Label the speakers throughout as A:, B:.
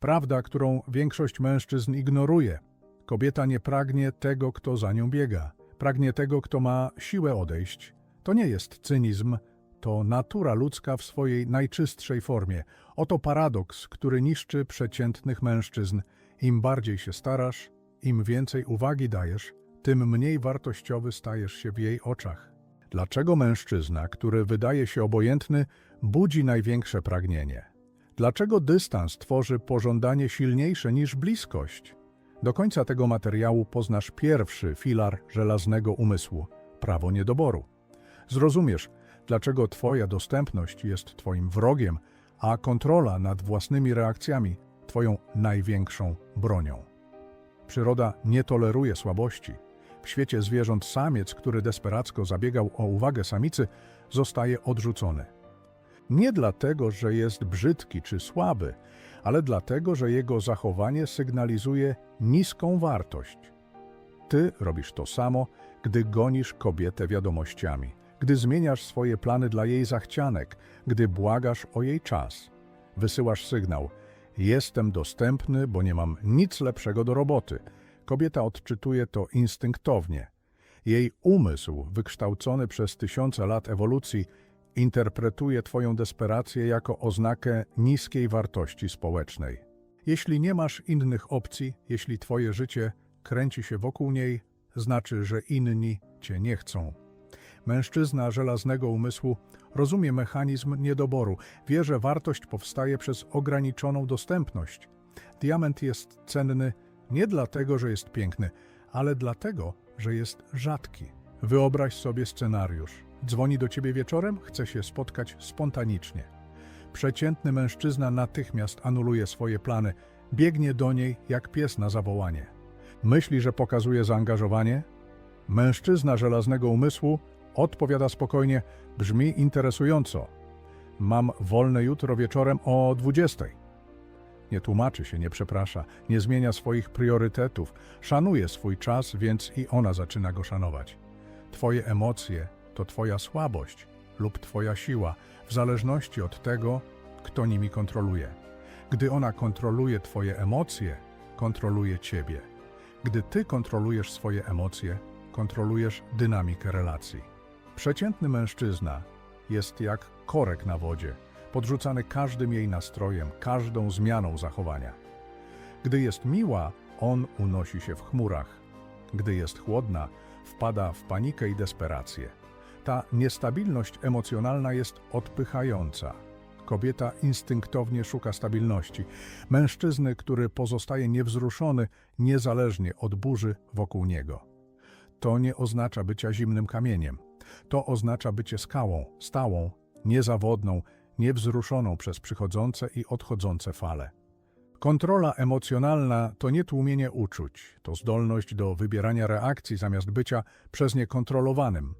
A: Prawda, którą większość mężczyzn ignoruje. Kobieta nie pragnie tego, kto za nią biega. Pragnie tego, kto ma siłę odejść. To nie jest cynizm, to natura ludzka w swojej najczystszej formie. Oto paradoks, który niszczy przeciętnych mężczyzn. Im bardziej się starasz, im więcej uwagi dajesz, tym mniej wartościowy stajesz się w jej oczach. Dlaczego mężczyzna, który wydaje się obojętny, budzi największe pragnienie? Dlaczego dystans tworzy pożądanie silniejsze niż bliskość? Do końca tego materiału poznasz pierwszy filar żelaznego umysłu prawo niedoboru. Zrozumiesz, dlaczego Twoja dostępność jest Twoim wrogiem, a kontrola nad własnymi reakcjami Twoją największą bronią. Przyroda nie toleruje słabości. W świecie zwierząt samiec, który desperacko zabiegał o uwagę samicy, zostaje odrzucony. Nie dlatego, że jest brzydki czy słaby, ale dlatego, że jego zachowanie sygnalizuje niską wartość. Ty robisz to samo, gdy gonisz kobietę wiadomościami, gdy zmieniasz swoje plany dla jej zachcianek, gdy błagasz o jej czas. Wysyłasz sygnał: Jestem dostępny, bo nie mam nic lepszego do roboty. Kobieta odczytuje to instynktownie. Jej umysł, wykształcony przez tysiące lat ewolucji, interpretuje Twoją desperację jako oznakę niskiej wartości społecznej. Jeśli nie masz innych opcji, jeśli Twoje życie kręci się wokół niej, znaczy, że inni Cię nie chcą. Mężczyzna żelaznego umysłu rozumie mechanizm niedoboru, wie, że wartość powstaje przez ograniczoną dostępność. Diament jest cenny nie dlatego, że jest piękny, ale dlatego, że jest rzadki. Wyobraź sobie scenariusz. Dzwoni do ciebie wieczorem, chce się spotkać spontanicznie. Przeciętny mężczyzna natychmiast anuluje swoje plany, biegnie do niej jak pies na zawołanie. Myśli, że pokazuje zaangażowanie? Mężczyzna żelaznego umysłu odpowiada spokojnie, brzmi interesująco. Mam wolne jutro wieczorem o 20. Nie tłumaczy się, nie przeprasza, nie zmienia swoich priorytetów, szanuje swój czas, więc i ona zaczyna go szanować. Twoje emocje to Twoja słabość lub Twoja siła, w zależności od tego, kto nimi kontroluje. Gdy ona kontroluje Twoje emocje, kontroluje Ciebie. Gdy Ty kontrolujesz swoje emocje, kontrolujesz dynamikę relacji. Przeciętny mężczyzna jest jak korek na wodzie, podrzucany każdym jej nastrojem, każdą zmianą zachowania. Gdy jest miła, on unosi się w chmurach. Gdy jest chłodna, wpada w panikę i desperację. Ta niestabilność emocjonalna jest odpychająca. Kobieta instynktownie szuka stabilności. Mężczyzny, który pozostaje niewzruszony niezależnie od burzy wokół niego. To nie oznacza bycia zimnym kamieniem. To oznacza bycie skałą, stałą, niezawodną, niewzruszoną przez przychodzące i odchodzące fale. Kontrola emocjonalna to nie tłumienie uczuć, to zdolność do wybierania reakcji zamiast bycia przez nie kontrolowanym.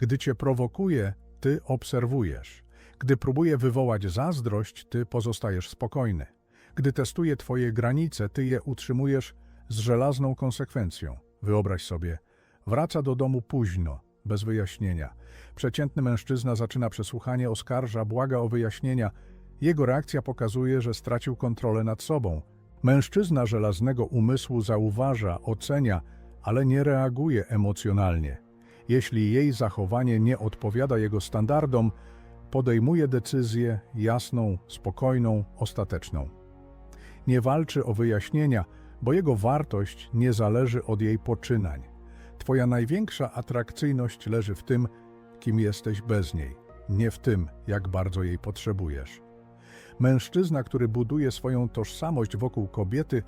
A: Gdy cię prowokuje, ty obserwujesz. Gdy próbuje wywołać zazdrość, ty pozostajesz spokojny. Gdy testuje twoje granice, ty je utrzymujesz z żelazną konsekwencją. Wyobraź sobie, wraca do domu późno, bez wyjaśnienia. Przeciętny mężczyzna zaczyna przesłuchanie, oskarża, błaga o wyjaśnienia. Jego reakcja pokazuje, że stracił kontrolę nad sobą. Mężczyzna żelaznego umysłu zauważa, ocenia, ale nie reaguje emocjonalnie. Jeśli jej zachowanie nie odpowiada jego standardom, podejmuje decyzję jasną, spokojną, ostateczną. Nie walczy o wyjaśnienia, bo jego wartość nie zależy od jej poczynań. Twoja największa atrakcyjność leży w tym, kim jesteś bez niej, nie w tym, jak bardzo jej potrzebujesz. Mężczyzna, który buduje swoją tożsamość wokół kobiety,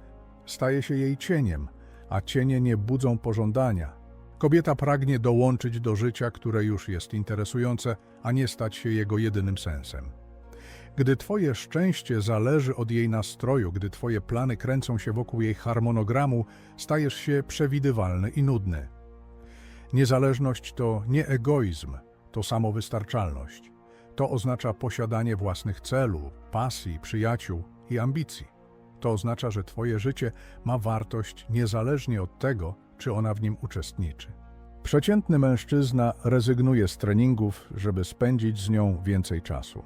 A: staje się jej cieniem, a cienie nie budzą pożądania. Kobieta pragnie dołączyć do życia, które już jest interesujące, a nie stać się jego jedynym sensem. Gdy Twoje szczęście zależy od jej nastroju, gdy Twoje plany kręcą się wokół jej harmonogramu, stajesz się przewidywalny i nudny. Niezależność to nie egoizm, to samowystarczalność. To oznacza posiadanie własnych celów, pasji, przyjaciół i ambicji. To oznacza, że Twoje życie ma wartość niezależnie od tego, czy ona w nim uczestniczy. Przeciętny mężczyzna rezygnuje z treningów, żeby spędzić z nią więcej czasu.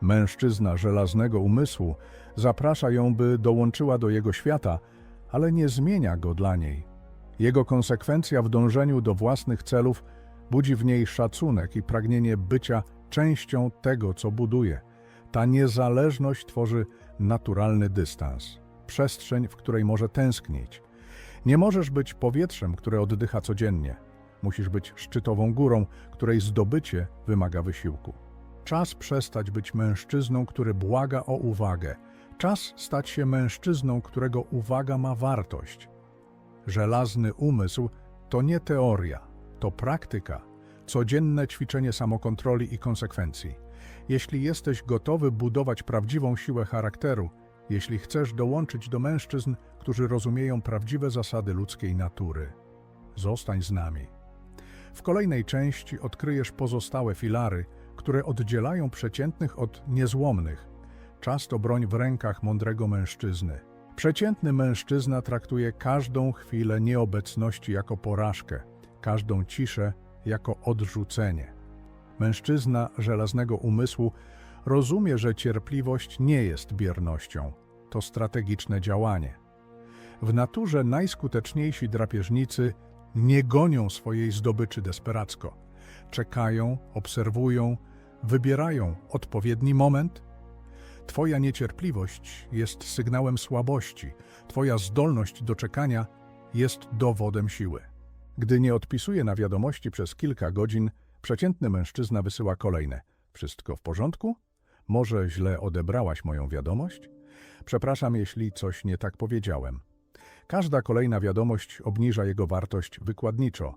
A: Mężczyzna żelaznego umysłu zaprasza ją, by dołączyła do jego świata, ale nie zmienia go dla niej. Jego konsekwencja w dążeniu do własnych celów budzi w niej szacunek i pragnienie bycia częścią tego, co buduje. Ta niezależność tworzy naturalny dystans, przestrzeń, w której może tęsknić. Nie możesz być powietrzem, które oddycha codziennie. Musisz być szczytową górą, której zdobycie wymaga wysiłku. Czas przestać być mężczyzną, który błaga o uwagę. Czas stać się mężczyzną, którego uwaga ma wartość. Żelazny umysł to nie teoria, to praktyka, codzienne ćwiczenie samokontroli i konsekwencji. Jeśli jesteś gotowy budować prawdziwą siłę charakteru, jeśli chcesz dołączyć do mężczyzn, którzy rozumieją prawdziwe zasady ludzkiej natury, zostań z nami. W kolejnej części odkryjesz pozostałe filary, które oddzielają przeciętnych od niezłomnych. Czas to broń w rękach mądrego mężczyzny. Przeciętny mężczyzna traktuje każdą chwilę nieobecności jako porażkę, każdą ciszę jako odrzucenie. Mężczyzna żelaznego umysłu rozumie, że cierpliwość nie jest biernością, to strategiczne działanie. W naturze najskuteczniejsi drapieżnicy nie gonią swojej zdobyczy desperacko. Czekają, obserwują, wybierają odpowiedni moment. Twoja niecierpliwość jest sygnałem słabości, Twoja zdolność do czekania jest dowodem siły. Gdy nie odpisuje na wiadomości przez kilka godzin, przeciętny mężczyzna wysyła kolejne. Wszystko w porządku? Może źle odebrałaś moją wiadomość? Przepraszam, jeśli coś nie tak powiedziałem. Każda kolejna wiadomość obniża jego wartość wykładniczo.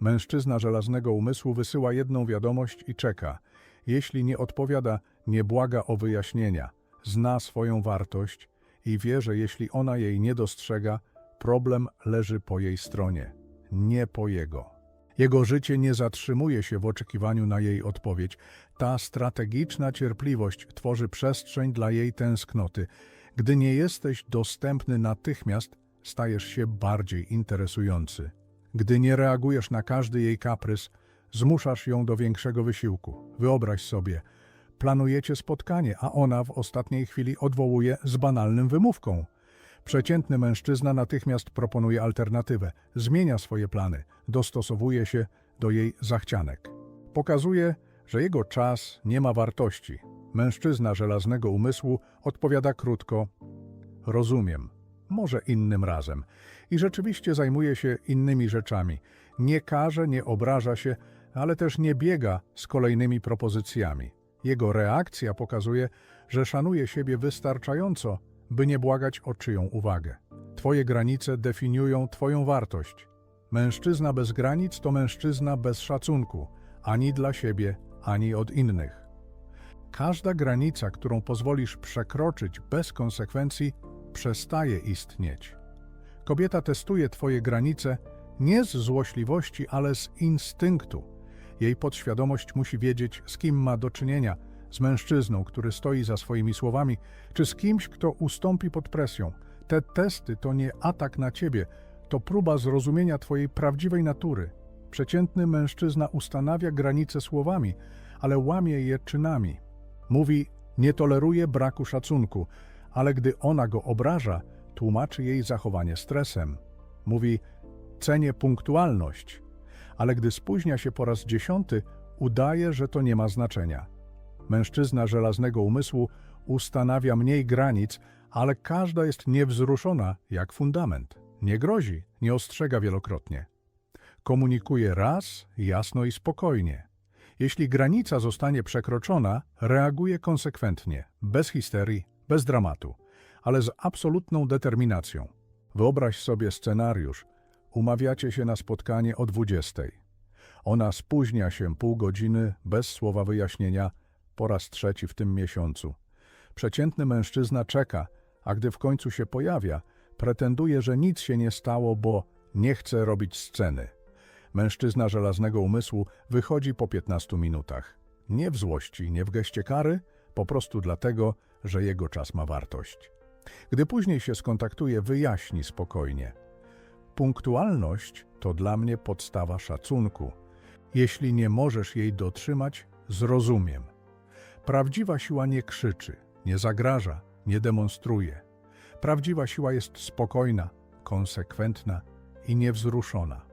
A: Mężczyzna żelaznego umysłu wysyła jedną wiadomość i czeka. Jeśli nie odpowiada, nie błaga o wyjaśnienia. Zna swoją wartość i wie, że jeśli ona jej nie dostrzega, problem leży po jej stronie, nie po jego. Jego życie nie zatrzymuje się w oczekiwaniu na jej odpowiedź. Ta strategiczna cierpliwość tworzy przestrzeń dla jej tęsknoty. Gdy nie jesteś dostępny natychmiast, stajesz się bardziej interesujący. Gdy nie reagujesz na każdy jej kaprys, zmuszasz ją do większego wysiłku. Wyobraź sobie, planujecie spotkanie, a ona w ostatniej chwili odwołuje z banalnym wymówką. Przeciętny mężczyzna natychmiast proponuje alternatywę, zmienia swoje plany, dostosowuje się do jej zachcianek. Pokazuje, że jego czas nie ma wartości. Mężczyzna żelaznego umysłu odpowiada krótko: Rozumiem, może innym razem. I rzeczywiście zajmuje się innymi rzeczami. Nie karze, nie obraża się, ale też nie biega z kolejnymi propozycjami. Jego reakcja pokazuje, że szanuje siebie wystarczająco, by nie błagać o czyją uwagę. Twoje granice definiują Twoją wartość. Mężczyzna bez granic to mężczyzna bez szacunku, ani dla siebie, ani od innych. Każda granica, którą pozwolisz przekroczyć bez konsekwencji, przestaje istnieć. Kobieta testuje Twoje granice nie z złośliwości, ale z instynktu. Jej podświadomość musi wiedzieć, z kim ma do czynienia z mężczyzną, który stoi za swoimi słowami, czy z kimś, kto ustąpi pod presją. Te testy to nie atak na ciebie, to próba zrozumienia Twojej prawdziwej natury. Przeciętny mężczyzna ustanawia granice słowami, ale łamie je czynami. Mówi, nie toleruje braku szacunku, ale gdy ona go obraża, tłumaczy jej zachowanie stresem. Mówi, cenię punktualność, ale gdy spóźnia się po raz dziesiąty, udaje, że to nie ma znaczenia. Mężczyzna żelaznego umysłu ustanawia mniej granic, ale każda jest niewzruszona jak fundament. Nie grozi, nie ostrzega wielokrotnie. Komunikuje raz, jasno i spokojnie. Jeśli granica zostanie przekroczona, reaguje konsekwentnie, bez histerii, bez dramatu, ale z absolutną determinacją. Wyobraź sobie scenariusz. Umawiacie się na spotkanie o 20. Ona spóźnia się pół godziny bez słowa wyjaśnienia po raz trzeci w tym miesiącu. Przeciętny mężczyzna czeka, a gdy w końcu się pojawia, pretenduje, że nic się nie stało, bo nie chce robić sceny. Mężczyzna żelaznego umysłu wychodzi po 15 minutach. Nie w złości, nie w geście kary, po prostu dlatego, że jego czas ma wartość. Gdy później się skontaktuje, wyjaśni spokojnie. Punktualność to dla mnie podstawa szacunku. Jeśli nie możesz jej dotrzymać, zrozumiem. Prawdziwa siła nie krzyczy, nie zagraża, nie demonstruje. Prawdziwa siła jest spokojna, konsekwentna i niewzruszona.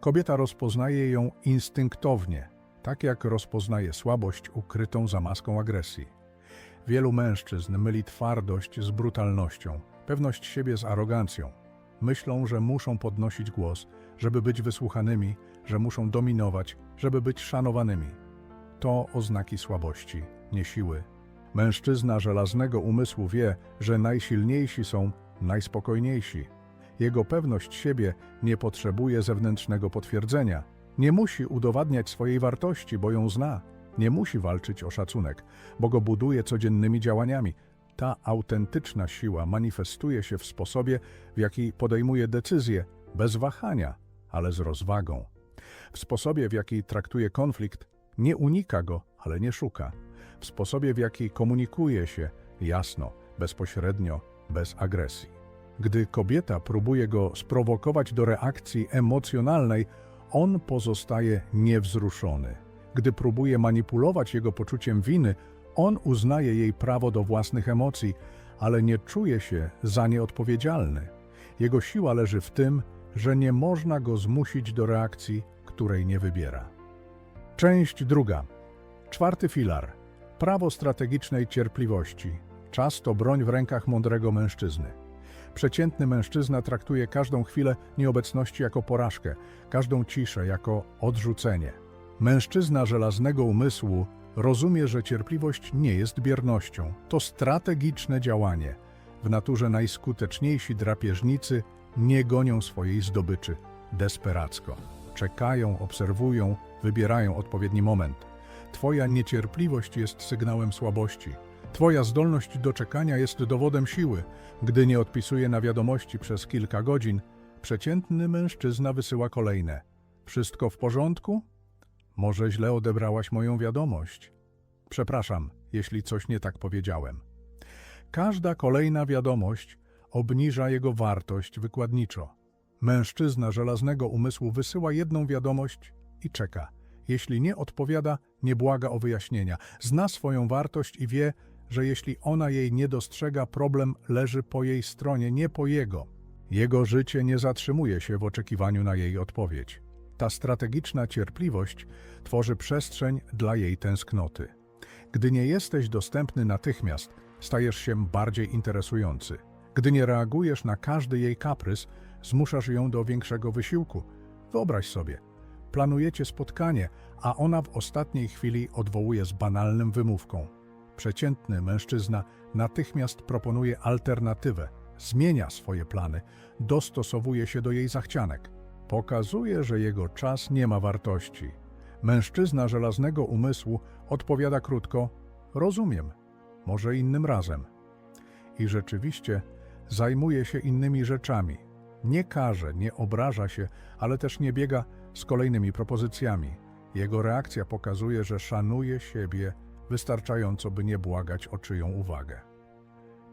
A: Kobieta rozpoznaje ją instynktownie, tak jak rozpoznaje słabość ukrytą za maską agresji. Wielu mężczyzn myli twardość z brutalnością, pewność siebie z arogancją. Myślą, że muszą podnosić głos, żeby być wysłuchanymi, że muszą dominować, żeby być szanowanymi. To oznaki słabości, nie siły. Mężczyzna żelaznego umysłu wie, że najsilniejsi są najspokojniejsi. Jego pewność siebie nie potrzebuje zewnętrznego potwierdzenia. Nie musi udowadniać swojej wartości, bo ją zna. Nie musi walczyć o szacunek, bo go buduje codziennymi działaniami. Ta autentyczna siła manifestuje się w sposobie, w jaki podejmuje decyzje, bez wahania, ale z rozwagą. W sposobie, w jaki traktuje konflikt, nie unika go, ale nie szuka. W sposobie, w jaki komunikuje się jasno, bezpośrednio, bez agresji. Gdy kobieta próbuje go sprowokować do reakcji emocjonalnej, on pozostaje niewzruszony. Gdy próbuje manipulować jego poczuciem winy, on uznaje jej prawo do własnych emocji, ale nie czuje się za nie odpowiedzialny. Jego siła leży w tym, że nie można go zmusić do reakcji, której nie wybiera. Część druga. Czwarty filar. Prawo strategicznej cierpliwości. Czas to broń w rękach mądrego mężczyzny. Przeciętny mężczyzna traktuje każdą chwilę nieobecności jako porażkę, każdą ciszę jako odrzucenie. Mężczyzna żelaznego umysłu rozumie, że cierpliwość nie jest biernością, to strategiczne działanie. W naturze najskuteczniejsi drapieżnicy nie gonią swojej zdobyczy desperacko. Czekają, obserwują, wybierają odpowiedni moment. Twoja niecierpliwość jest sygnałem słabości. Twoja zdolność do czekania jest dowodem siły. Gdy nie odpisuje na wiadomości przez kilka godzin, przeciętny mężczyzna wysyła kolejne. Wszystko w porządku? Może źle odebrałaś moją wiadomość. Przepraszam, jeśli coś nie tak powiedziałem. Każda kolejna wiadomość obniża jego wartość wykładniczo. Mężczyzna żelaznego umysłu wysyła jedną wiadomość i czeka. Jeśli nie odpowiada, nie błaga o wyjaśnienia. Zna swoją wartość i wie, że jeśli ona jej nie dostrzega, problem leży po jej stronie, nie po jego. Jego życie nie zatrzymuje się w oczekiwaniu na jej odpowiedź. Ta strategiczna cierpliwość tworzy przestrzeń dla jej tęsknoty. Gdy nie jesteś dostępny natychmiast, stajesz się bardziej interesujący. Gdy nie reagujesz na każdy jej kaprys, zmuszasz ją do większego wysiłku. Wyobraź sobie, planujecie spotkanie, a ona w ostatniej chwili odwołuje z banalnym wymówką. Przeciętny mężczyzna natychmiast proponuje alternatywę, zmienia swoje plany, dostosowuje się do jej zachcianek. Pokazuje, że jego czas nie ma wartości. Mężczyzna żelaznego umysłu odpowiada krótko: Rozumiem, może innym razem. I rzeczywiście zajmuje się innymi rzeczami. Nie karze, nie obraża się, ale też nie biega z kolejnymi propozycjami. Jego reakcja pokazuje, że szanuje siebie wystarczająco, by nie błagać o czyją uwagę.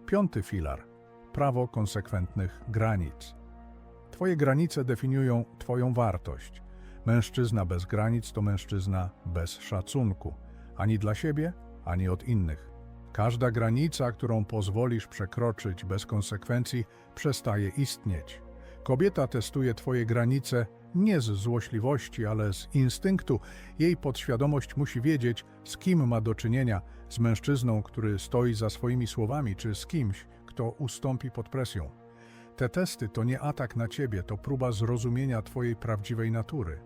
A: Piąty filar prawo konsekwentnych granic. Twoje granice definiują Twoją wartość. Mężczyzna bez granic to mężczyzna bez szacunku, ani dla siebie, ani od innych. Każda granica, którą pozwolisz przekroczyć bez konsekwencji, przestaje istnieć. Kobieta testuje Twoje granice nie z złośliwości, ale z instynktu. Jej podświadomość musi wiedzieć, z kim ma do czynienia z mężczyzną, który stoi za swoimi słowami, czy z kimś, kto ustąpi pod presją. Te testy to nie atak na ciebie, to próba zrozumienia Twojej prawdziwej natury.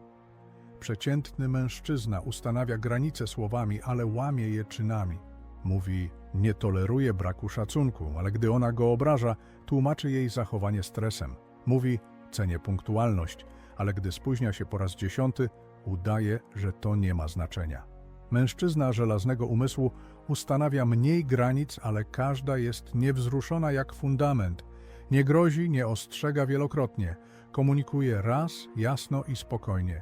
A: Przeciętny mężczyzna ustanawia granice słowami, ale łamie je czynami. Mówi, nie toleruje braku szacunku, ale gdy ona go obraża, tłumaczy jej zachowanie stresem. Mówi, cenię punktualność, ale gdy spóźnia się po raz dziesiąty, udaje, że to nie ma znaczenia. Mężczyzna żelaznego umysłu ustanawia mniej granic, ale każda jest niewzruszona jak fundament. Nie grozi, nie ostrzega wielokrotnie. Komunikuje raz, jasno i spokojnie.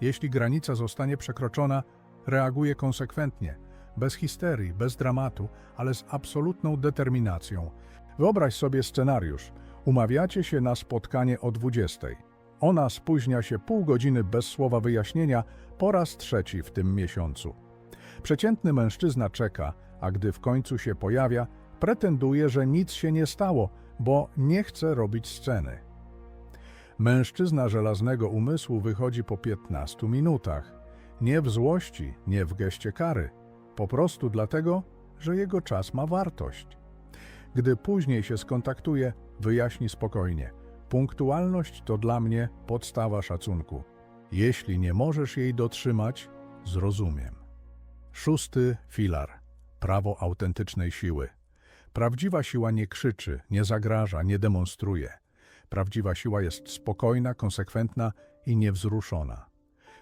A: Jeśli granica zostanie przekroczona, reaguje konsekwentnie, bez histerii, bez dramatu, ale z absolutną determinacją. Wyobraź sobie scenariusz. Umawiacie się na spotkanie o 20. Ona spóźnia się pół godziny bez słowa wyjaśnienia po raz trzeci w tym miesiącu. Przeciętny mężczyzna czeka, a gdy w końcu się pojawia, pretenduje, że nic się nie stało, bo nie chce robić sceny. Mężczyzna żelaznego umysłu wychodzi po 15 minutach. Nie w złości, nie w geście kary. Po prostu dlatego, że jego czas ma wartość. Gdy później się skontaktuje, wyjaśni spokojnie. Punktualność to dla mnie podstawa szacunku. Jeśli nie możesz jej dotrzymać, zrozumiem. Szósty filar. Prawo autentycznej siły. Prawdziwa siła nie krzyczy, nie zagraża, nie demonstruje. Prawdziwa siła jest spokojna, konsekwentna i niewzruszona.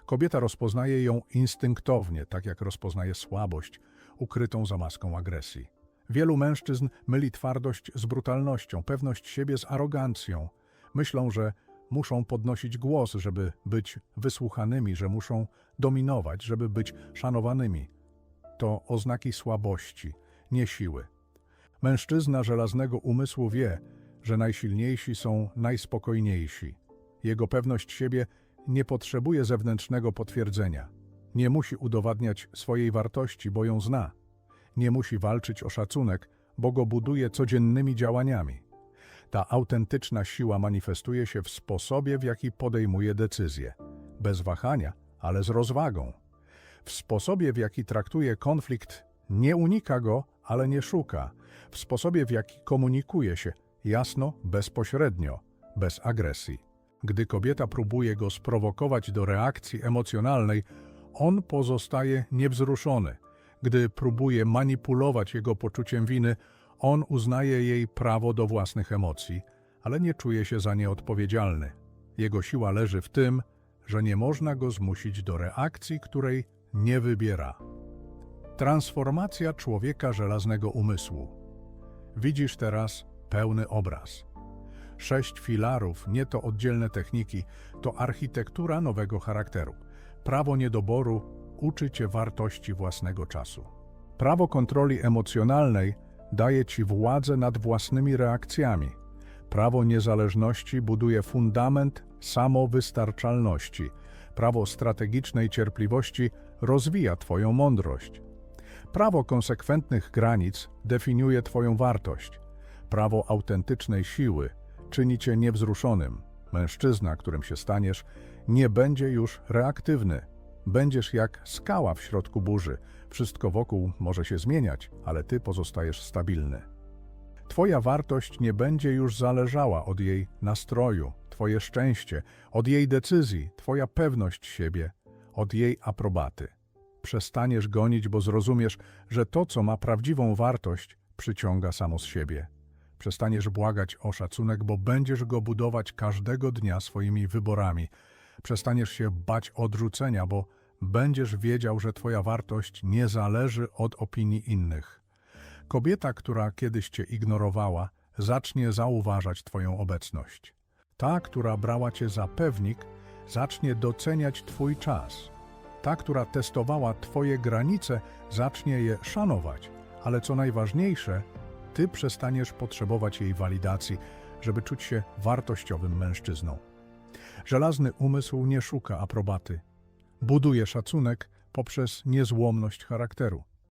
A: Kobieta rozpoznaje ją instynktownie, tak jak rozpoznaje słabość, ukrytą za maską agresji. Wielu mężczyzn myli twardość z brutalnością, pewność siebie z arogancją. Myślą, że muszą podnosić głos, żeby być wysłuchanymi, że muszą dominować, żeby być szanowanymi. To oznaki słabości, nie siły. Mężczyzna żelaznego umysłu wie, że najsilniejsi są najspokojniejsi. Jego pewność siebie nie potrzebuje zewnętrznego potwierdzenia. Nie musi udowadniać swojej wartości, bo ją zna. Nie musi walczyć o szacunek, bo go buduje codziennymi działaniami. Ta autentyczna siła manifestuje się w sposobie, w jaki podejmuje decyzje. Bez wahania, ale z rozwagą. W sposobie, w jaki traktuje konflikt, nie unika go, ale nie szuka. W sposobie, w jaki komunikuje się, jasno, bezpośrednio, bez agresji. Gdy kobieta próbuje go sprowokować do reakcji emocjonalnej, on pozostaje niewzruszony. Gdy próbuje manipulować jego poczuciem winy, on uznaje jej prawo do własnych emocji, ale nie czuje się za nie odpowiedzialny. Jego siła leży w tym, że nie można go zmusić do reakcji, której nie wybiera. Transformacja człowieka żelaznego umysłu. Widzisz teraz pełny obraz. Sześć filarów, nie to oddzielne techniki, to architektura nowego charakteru. Prawo niedoboru uczy cię wartości własnego czasu. Prawo kontroli emocjonalnej daje ci władzę nad własnymi reakcjami. Prawo niezależności buduje fundament samowystarczalności. Prawo strategicznej cierpliwości rozwija twoją mądrość. Prawo konsekwentnych granic definiuje twoją wartość. Prawo autentycznej siły czyni cię niewzruszonym. Mężczyzna, którym się staniesz, nie będzie już reaktywny. Będziesz jak skała w środku burzy. Wszystko wokół może się zmieniać, ale ty pozostajesz stabilny. Twoja wartość nie będzie już zależała od jej nastroju, Twoje szczęście, od jej decyzji, Twoja pewność siebie, od jej aprobaty. Przestaniesz gonić, bo zrozumiesz, że to, co ma prawdziwą wartość, przyciąga samo z siebie. Przestaniesz błagać o szacunek, bo będziesz go budować każdego dnia swoimi wyborami. Przestaniesz się bać odrzucenia, bo będziesz wiedział, że Twoja wartość nie zależy od opinii innych. Kobieta, która kiedyś Cię ignorowała, zacznie zauważać Twoją obecność. Ta, która brała Cię za pewnik, zacznie doceniać Twój czas. Ta, która testowała Twoje granice, zacznie je szanować. Ale co najważniejsze, Ty przestaniesz potrzebować jej walidacji, żeby czuć się wartościowym mężczyzną. Żelazny umysł nie szuka aprobaty. Buduje szacunek poprzez niezłomność charakteru.